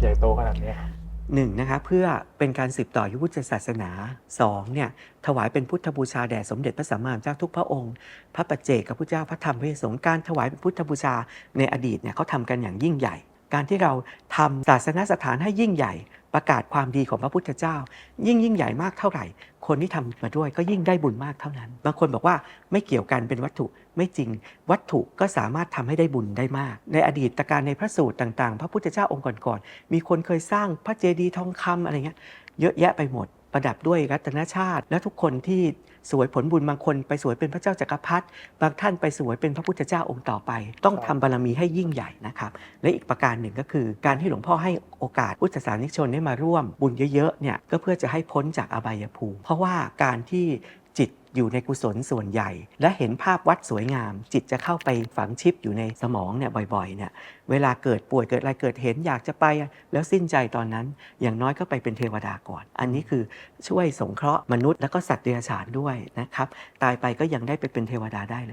ใหญ่โตขนาดนี้ครับหนึ่งนะคะเพื่อเป็นการสืบต่อยุพุทธศาสนาสองเนี่ยถวายเป็นพุทธบูชาแด่สมเด็จพระสัมมาสัมพุทธเจ้าทุกพระองค์ พระปัจเจกพระพุทธเจ้าพระธรรมพระสงฆ์การถวายเป็นพุทธบูชาในอดีตเนี่ยเขาทำกันอย่างยิ่งใหญ่ การที่เราทำศาสนสถานให้ยิ่งใหญ่ ประกาศความดีของพระพุทธเจ้า ยิ่งยิ่งใหญ่มากเท่าไหร่ คนที่ทำมาด้วยก็ยิ่งได้บุญมากเท่านั้น บางคนบอกว่าไม่เกี่ยวกันเป็นวัตถุไม่จริง วัตถุก็สามารถทำให้ได้บุญได้มาก ในอดีตการในพระสูตรต่าง ๆ พระพุทธเจ้าองค์ก่อนๆมีคนเคยสร้างพระเจดีย์ทองคำอะไรเงี้ยเยอะแยะไปหมด ประดับด้วยรัตนชาติ และทุกคนที่สวยผลบุญบางคนไปสวยเป็นพระเจ้าจักรพรรดิบางท่านไปสวยเป็นพระพุทธเจ้าองค์ต่อไป ต้องทำบารมีให้ยิ่งใหญ่นะครับและอีกประการหนึ่งก็คือ การที่หลวงพ่อให้โอกาสพุทธศาสนิกชนได้มาร่วมบุญเยอะๆเนี่ยก็เพื่อจะให้พ้นจากอบายภูมิ เพราะว่าการที่ อยู่ในกุศลส่วนใหญ่ และเห็นภาพวัดสวยงาม จิตจะเข้าไปฝังชิปอยู่ในสมองเนี่ยบ่อยๆเนี่ยเวลาเกิดป่วยเกิดอะไรเกิดเห็นอยากจะไป แล้วสิ้นใจตอนนั้น อย่างน้อยก็ไปเป็นเทวดาก่อน อันนี้คือช่วยสงเคราะห์มนุษย์แล้วก็สัตว์เดรัจฉานด้วยนะครับ ตายไปก็ยังได้ไปเป็นเทวดาได้เลย